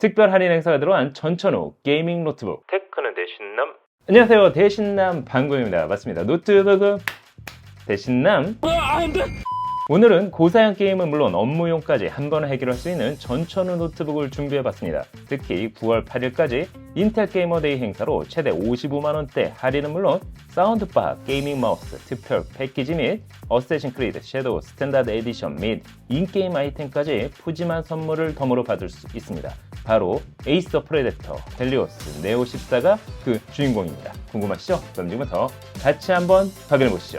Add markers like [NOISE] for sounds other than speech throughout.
특별 할인 행사가 들어간 전천후 게이밍 노트북. 테크는 대신남. 안녕하세요. 대신남 방구입니다. 맞습니다. 노트북은 대신남. 오늘은 고사양 게임은 물론 업무용까지 한 번에 해결할 수 있는 전천후 노트북을 준비해봤습니다. 특히 9월 8일까지 인텔 게이머데이 행사로 최대 55만원대 할인은 물론 사운드바, 게이밍 마우스, 특별 패키지 및 어쌔신 크리드, 섀도우, 스탠다드 에디션 및 인게임 아이템까지 푸짐한 선물을 덤으로 받을 수 있습니다. 바로 에이서 프레데터, 헬리오스, 네오 14가 그 주인공입니다. 궁금하시죠? 그럼 지금부터 같이 한번 확인해 보시죠.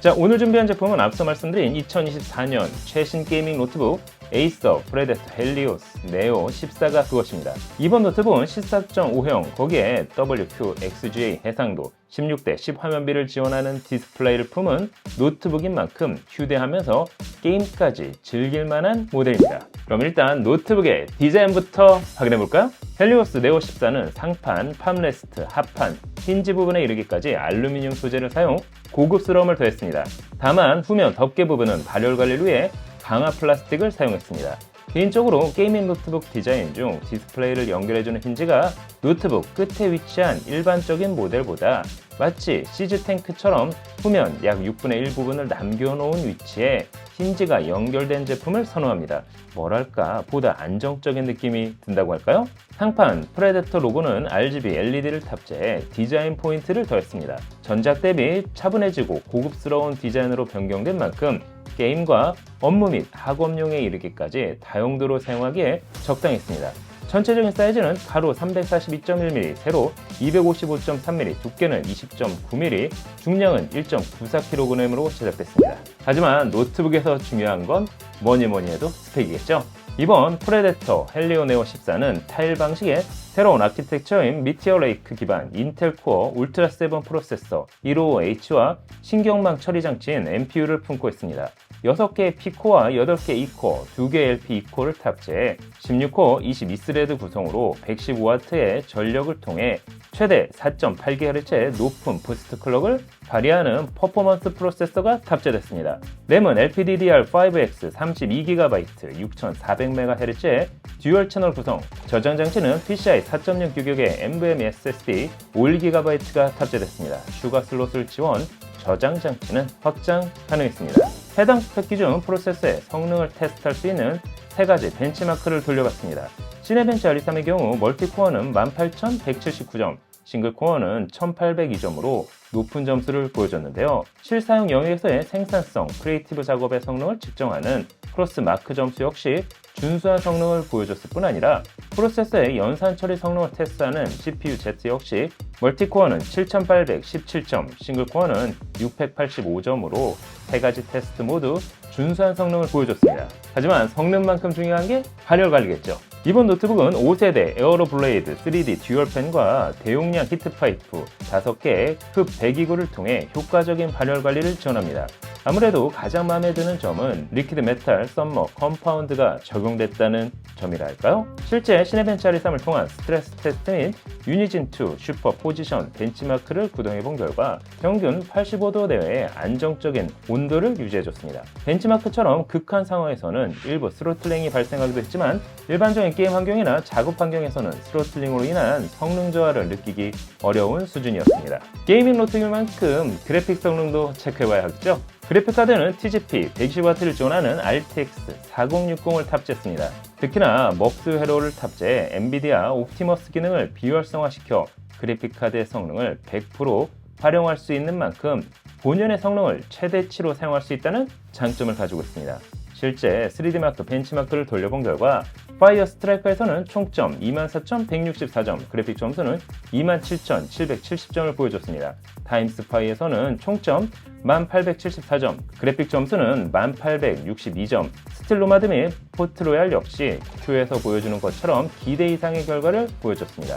자, 오늘 준비한 제품은 앞서 말씀드린 2024년 최신 게이밍 노트북 에이서 프레데터 헬리오스 네오 14가 그것입니다. 이번 노트북은 14.5형 거기에 WQXGA 해상도 16대 10 화면비를 지원하는 디스플레이를 품은 노트북인 만큼 휴대하면서 게임까지 즐길 만한 모델입니다. 그럼 일단 노트북의 디자인부터 확인해 볼까요? 헬리오스 네오 14는 상판, 팜레스트, 하판, 힌지 부분에 이르기까지 알루미늄 소재를 사용 고급스러움을 더했습니다. 다만 후면 덮개 부분은 발열 관리를 위해 강화 플라스틱을 사용했습니다. 개인적으로 게이밍 노트북 디자인 중 디스플레이를 연결해주는 힌지가 노트북 끝에 위치한 일반적인 모델보다 마치 시즈 탱크처럼 후면 약 6분의 1 부분을 남겨놓은 위치에 힌지가 연결된 제품을 선호합니다. 뭐랄까 보다 안정적인 느낌이 든다고 할까요? 상판 프레데터 로고는 RGB LED를 탑재해 디자인 포인트를 더했습니다. 전작 대비 차분해지고 고급스러운 디자인으로 변경된 만큼 게임과 업무 및 학업용에 이르기까지 다용도로 사용하기에 적당했습니다. 전체적인 사이즈는 가로 342.1mm, 세로 255.3mm, 두께는 20.9mm, 중량은 1.94kg으로 제작됐습니다. 하지만 노트북에서 중요한 건 뭐니 뭐니 해도 스펙이겠죠? 이번 프레데터 헬리오네오 14는 타일 방식의 새로운 아키텍처인 미티어 레이크 기반 인텔 코어 울트라 7 프로세서 155H와 신경망 처리 장치인 NPU를 품고 있습니다. 6개의 P코어와 8개 E코어, 2개 LP E코어를 탑재해 16코어 22스레드 구성으로 115W의 전력을 통해 최대 4.8GHz의 높은 부스트 클럭을 발휘하는 퍼포먼스 프로세서가 탑재됐습니다. 램은 LPDDR5X 32GB 6400MHz의 듀얼 채널 구성, 저장 장치는 PCI 4.0 규격의 NVMe SSD 51GB가 탑재됐습니다. 추가 슬롯을 지원, 저장 장치는 확장 가능했습니다. 해당 스펙 기준 프로세서의 성능을 테스트할 수 있는 세 가지 벤치마크를 돌려봤습니다. 시네벤치 R3의 경우 멀티코어는 18179점, 싱글코어는 1802점으로 높은 점수를 보여줬는데요. 실사용 영역에서의 생산성, 크리에이티브 작업의 성능을 측정하는 크로스 마크 점수 역시 준수한 성능을 보여줬을 뿐 아니라 프로세서의 연산 처리 성능을 테스트하는 CPU Z 역시 멀티코어는 7817점, 싱글코어는 685점으로 세 가지 테스트 모두 준수한 성능을 보여줬습니다. 하지만 성능만큼 중요한 게 발열 관리겠죠. 이번 노트북은 5세대 에어로 블레이드 3D 듀얼 펜과 대용량 히트 파이프 5개의 흡 배기구를 통해 효과적인 발열 관리를 지원합니다. 아무래도 가장 마음에 드는 점은 리퀴드 메탈 썸머 컴파운드가 적용됐다는 점이라 할까요? 실제 시네벤치 R3을 통한 스트레스 테스트 및 유니진2 슈퍼 포지션 벤치마크를 구동해 본 결과 평균 85도 내외의 안정적인 온도를 유지해줬습니다. 벤치마크처럼 극한 상황에서는 일부 스로틀링이 발생하기도 했지만 일반적인 게임 환경이나 작업 환경에서는 스로틀링으로 인한 성능 저하를 느끼기 어려운 수준이었습니다. 게이밍 노트인 만큼 그래픽 성능도 체크해봐야 하겠죠? 그래픽 카드는 TGP 120W를 지원하는 RTX 4060을 탑재했습니다. 특히나 먹스 회로를 탑재해 엔비디아 옵티머스 기능을 비활성화시켜 그래픽 카드의 성능을 100% 활용할 수 있는 만큼 본연의 성능을 최대치로 사용할 수 있다는 장점을 가지고 있습니다. 실제 3D마크 벤치마크를 돌려본 결과 파이어 스트라이커에서는 총점 24,164점, 그래픽 점수는 27,770점을 보여줬습니다. 타임스파이에서는 총점 1874점, 그래픽 점수는 1862점, 스틸로마드 및 포트로얄 역시 큐에서 보여주는 것처럼 기대 이상의 결과를 보여줬습니다.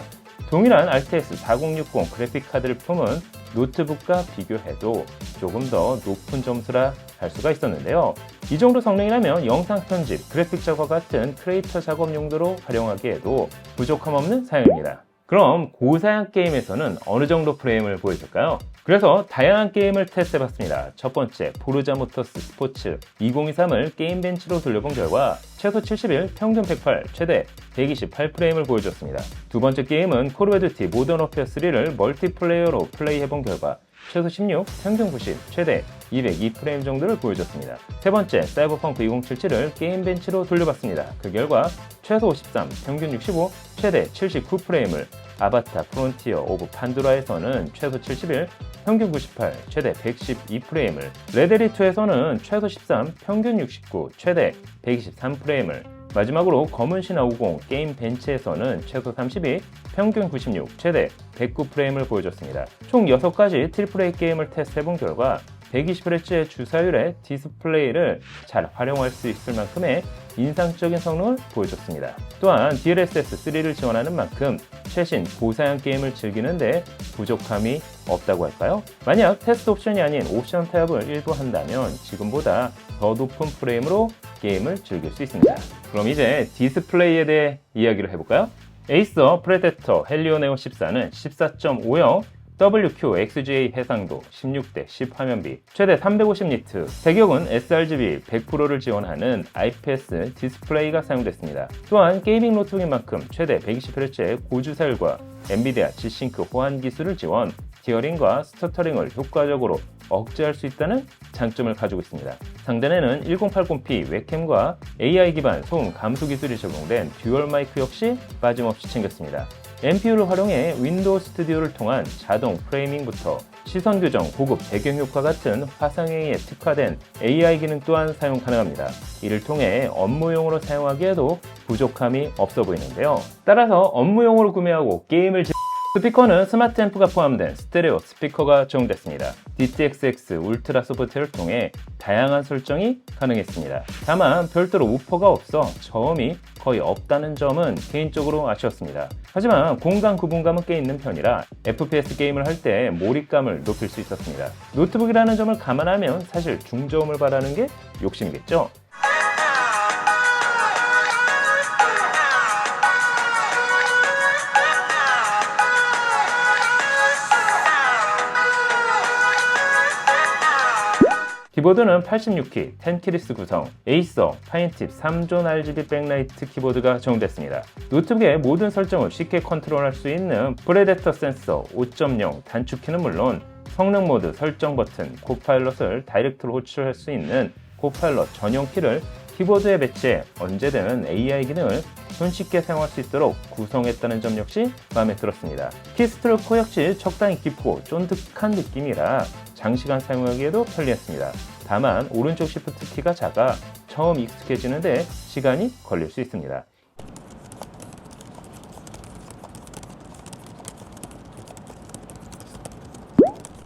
동일한 RTX 4060 그래픽 카드를 품은 노트북과 비교해도 조금 더 높은 점수라 할 수가 있었는데요. 이 정도 성능이라면 영상 편집, 그래픽 작업 같은 크리에이터 작업 용도로 활용하기에도 부족함 없는 사양입니다. 그럼 고사양 게임에서는 어느 정도 프레임을 보여줄까요? 그래서 다양한 게임을 테스트해봤습니다. 첫 번째, 포르자 모터스 스포츠 2023을 게임 벤치로 돌려본 결과 최소 71, 평균 108, 최대 128프레임을 보여줬습니다. 두 번째 게임은 콜 오브 듀티 모던 워페어 3를 멀티플레이어로 플레이해본 결과 최소 16, 평균 90, 최대 202프레임 정도를 보여줬습니다. 세 번째, 사이버펑크 2077을 게임 벤치로 돌려봤습니다. 그 결과 최소 53, 평균 65, 최대 79프레임을 아바타 프론티어 오브 판도라에서는 최소 71, 평균 98, 최대 112프레임을 레데리2에서는 최소 13, 평균 69, 최대 123프레임을 마지막으로 검은 신화 50 게임 벤치에서는 최소 32, 평균 96, 최대 109프레임을 보여줬습니다. 총 6가지 트리플 A 게임을 테스트해본 결과 120Hz의 주사율의 디스플레이를 잘 활용할 수 있을 만큼의 인상적인 성능을 보여줬습니다. 또한 DLSS3를 지원하는 만큼 최신 고사양 게임을 즐기는데 부족함이 없다고 할까요? 만약 테스트 옵션이 아닌 옵션 타협을 일부 한다면 지금보다 더 높은 프레임으로 게임을 즐길 수 있습니다. 그럼 이제 디스플레이에 대해 이야기를 해볼까요? 에이서 프레데터 헬리오네오 14는 14.50 WQ XGA 해상도 16대 10 화면비 최대 350니트 배경은 sRGB 100%를 지원하는 IPS 디스플레이가 사용됐습니다. 또한 게이밍 노트북인 만큼 최대 120Hz의 고주사율과 엔비디아 G-Sync 호환 기술을 지원 디어링과 스터터링을 효과적으로 억제할 수 있다는 장점을 가지고 있습니다. 상단에는 1080p 웹캠과 AI 기반 소음 감소 기술이 적용된 듀얼 마이크 역시 빠짐없이 챙겼습니다. MPU를 활용해 윈도우 스튜디오를 통한 자동 프레이밍부터 시선 교정, 고급 배경 효과 같은 화상회의에 특화된 AI 기능 또한 사용 가능합니다. 이를 통해 업무용으로 사용하기에도 부족함이 없어 보이는데요. 따라서 업무용으로 구매하고 게임을 즐... 스피커는 스마트 앰프가 포함된 스테레오 스피커가 적용됐습니다. DTXX 울트라 소프트를 통해 다양한 설정이 가능했습니다. 다만 별도로 우퍼가 없어 저음이 거의 없다는 점은 개인적으로 아쉬웠습니다. 하지만 공간 구분감은 꽤 있는 편이라 FPS 게임을 할 때 몰입감을 높일 수 있었습니다. 노트북이라는 점을 감안하면 사실 중저음을 바라는 게 욕심이겠죠? 키보드는 86키 10키리스 구성, 에이서 파인팁 3존 RGB 백라이트 키보드가 적용됐습니다. 노트북의 모든 설정을 쉽게 컨트롤할 수 있는 프레데터 센서 5.0 단축키는 물론 성능 모드 설정 버튼, 코파일럿을 다이렉트로 호출할 수 있는 코파일럿 전용 키를 키보드에 배치해 언제든 AI 기능을 손쉽게 사용할 수 있도록 구성했다는 점 역시 마음에 들었습니다. 키스트로크 역시 적당히 깊고 쫀득한 느낌이라 장시간 사용하기에도 편리했습니다. 다만 오른쪽 시프트 키가 작아 처음 익숙해지는데 시간이 걸릴 수 있습니다.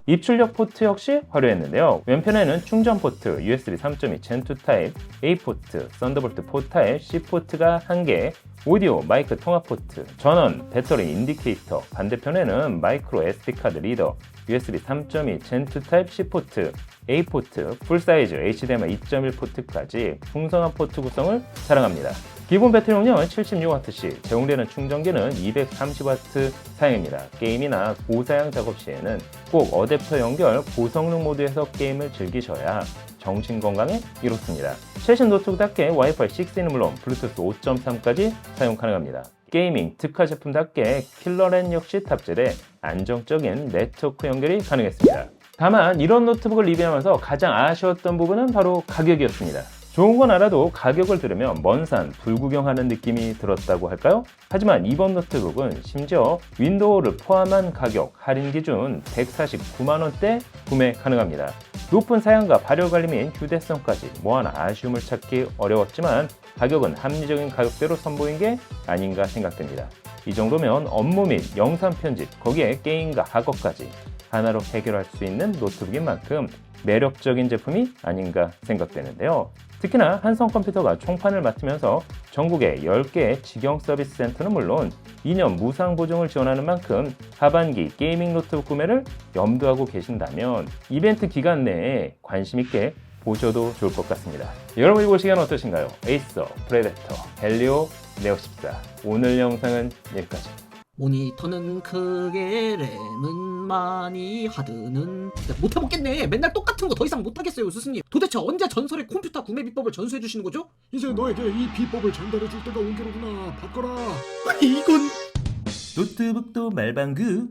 입출력 포트 역시 화려했는데요. 왼편에는 충전 포트, USB 3.2 Gen2 타입, A 포트, 썬더볼트 4 타입, C 포트가 1개, 오디오, 마이크 통합 포트, 전원, 배터리 인디케이터, 반대편에는 마이크로 SD카드 리더, USB 3.2 Gen2 타입 C 포트, A 포트, 풀사이즈 HDMI 2.1 포트까지 풍성한 포트 구성을 자랑합니다. 기본 배터리 용량은 76W시, 제공되는 충전기는 230W 사용입니다. 게임이나 고사양 작업 시에는 꼭 어댑터 연결 고성능 모드에서 게임을 즐기셔야 정신 건강에 이롭습니다. 최신 노트북답게 와이파이 6는 물론 블루투스 5.3까지 사용 가능합니다. 게이밍 특화 제품답게 킬러랜 역시 탑재돼 안정적인 네트워크 연결이 가능했습니다. 다만 이런 노트북을 리뷰하면서 가장 아쉬웠던 부분은 바로 가격이었습니다. 좋은 건 알아도 가격을 들으면 먼 산 불구경하는 느낌이 들었다고 할까요? 하지만 이번 노트북은 심지어 윈도우를 포함한 가격 할인 기준 149만원대 구매 가능합니다. 높은 사양과 발열 관리 및 휴대성까지 뭐하나 아쉬움을 찾기 어려웠지만 가격은 합리적인 가격대로 선보인 게 아닌가 생각됩니다. 이 정도면 업무 및 영상 편집, 거기에 게임과 학업까지 하나로 해결할 수 있는 노트북인 만큼 매력적인 제품이 아닌가 생각되는데요. 특히나 한성컴퓨터가 총판을 맡으면서 전국에 10개의 직영 서비스 센터는 물론 2년 무상 보증을 지원하는 만큼 하반기 게이밍 노트북 구매를 염두하고 계신다면 이벤트 기간 내에 관심 있게 보셔도 좋을 것 같습니다. 여러분이 보시기엔 어떠신가요? 에이서, 프레데터, 헬리오, 네오14 오늘 영상은 여기까지 모니터는 크게 램은 많이 하드는 진짜 못해먹겠네. 맨날 똑같은 거 더 이상 못하겠어요 스승님. 도대체 언제 전설의 컴퓨터 구매 비법을 전수해 주시는 거죠? 이제 너에게 이 비법을 전달해 줄 때가 온 게로구나. 바꿔라. [LAUGHS] 이건 노트북도 말방구